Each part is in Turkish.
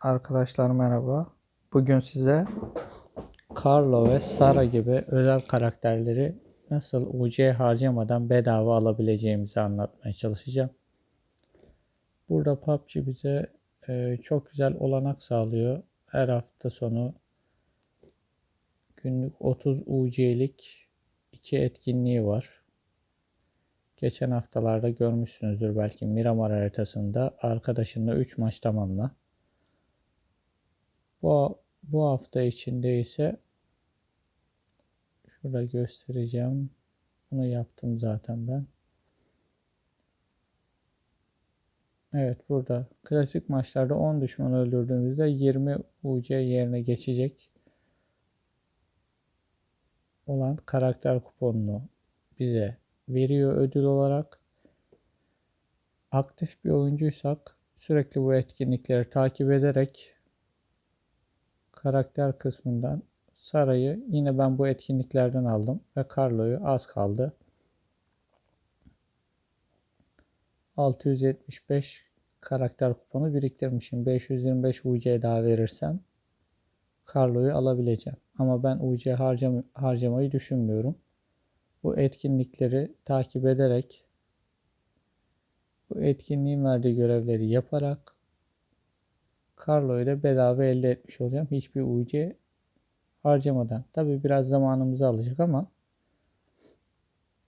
Arkadaşlar merhaba. Bugün size Carlo ve Sara gibi özel karakterleri nasıl UC harcamadan bedava alabileceğimizi anlatmaya çalışacağım. Burada PUBG bize e, çok güzel olanak sağlıyor. Her hafta sonu günlük 30 UC'lik iki etkinliği var. Geçen haftalarda görmüşsünüzdür belki Miramar haritasında arkadaşınla 3 maç tamamla. Bu, bu hafta içinde ise şurada göstereceğim. Bunu yaptım zaten ben. Evet burada klasik maçlarda 10 düşman öldürdüğümüzde 20 UC yerine geçecek olan karakter kuponunu bize veriyor ödül olarak. Aktif bir oyuncuysak sürekli bu etkinlikleri takip ederek karakter kısmından Sara'yı yine ben bu etkinliklerden aldım ve Carlo'yu az kaldı. 675 karakter kuponu biriktirmişim. 525 UC daha verirsem Carlo'yu alabileceğim. Ama ben UC harcam harcamayı düşünmüyorum. Bu etkinlikleri takip ederek bu etkinliğin verdiği görevleri yaparak Carlo ile bedava elde etmiş olacağım. Hiçbir UC harcamadan. Tabi biraz zamanımızı alacak ama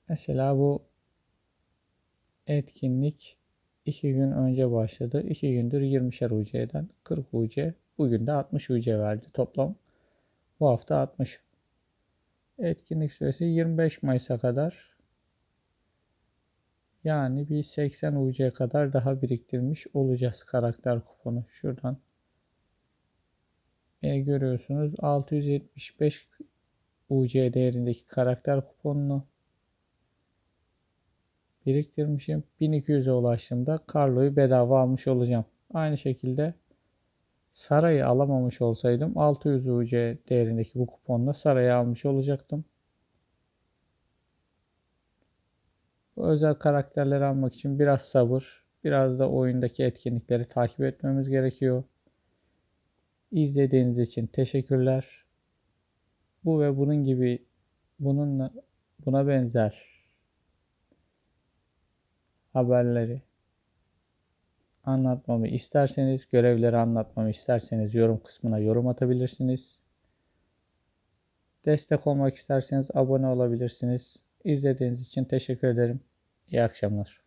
mesela bu etkinlik 2 gün önce başladı. 2 gündür 20'şer UC'den 40 UC. Bugün de 60 UC verdi toplam. Bu hafta 60. Etkinlik süresi 25 Mayıs'a kadar. Yani bir 80 UC kadar daha biriktirmiş olacağız karakter kuponu. Şuradan e, görüyorsunuz 675 UC değerindeki karakter kuponunu biriktirmişim. 1200'e ulaştığımda Carlo'yu bedava almış olacağım. Aynı şekilde Saray'ı alamamış olsaydım 600 UC değerindeki bu kuponla Saray'ı almış olacaktım. Bu özel karakterleri almak için biraz sabır, biraz da oyundaki etkinlikleri takip etmemiz gerekiyor. İzlediğiniz için teşekkürler. Bu ve bunun gibi bununla buna benzer haberleri anlatmamı isterseniz, görevleri anlatmamı isterseniz yorum kısmına yorum atabilirsiniz. Destek olmak isterseniz abone olabilirsiniz. İzlediğiniz için teşekkür ederim. İyi akşamlar.